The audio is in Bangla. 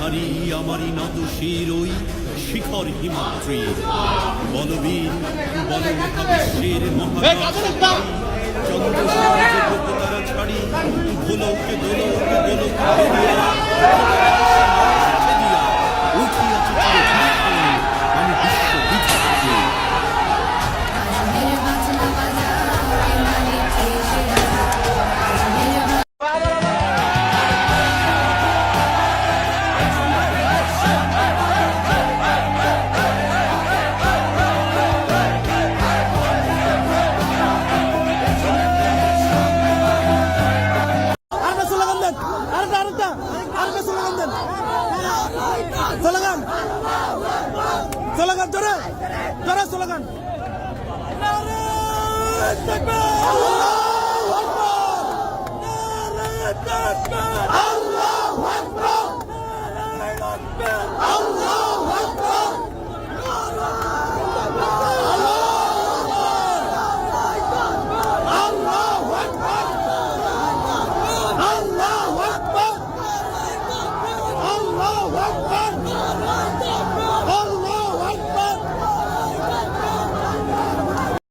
হারি আমারই নত শির ওই শিখর হিমাদ্রি। বলবীর বলবীর মহাকাশ চন্দ্র তারা ছাড়ি ভোলক দোলোকে দোলক। আরেকটা স্লোগান দেন? স্লোগান। স্লোগান জোরে। জোরে স্লোগান। আল্লাহ আল্লাহ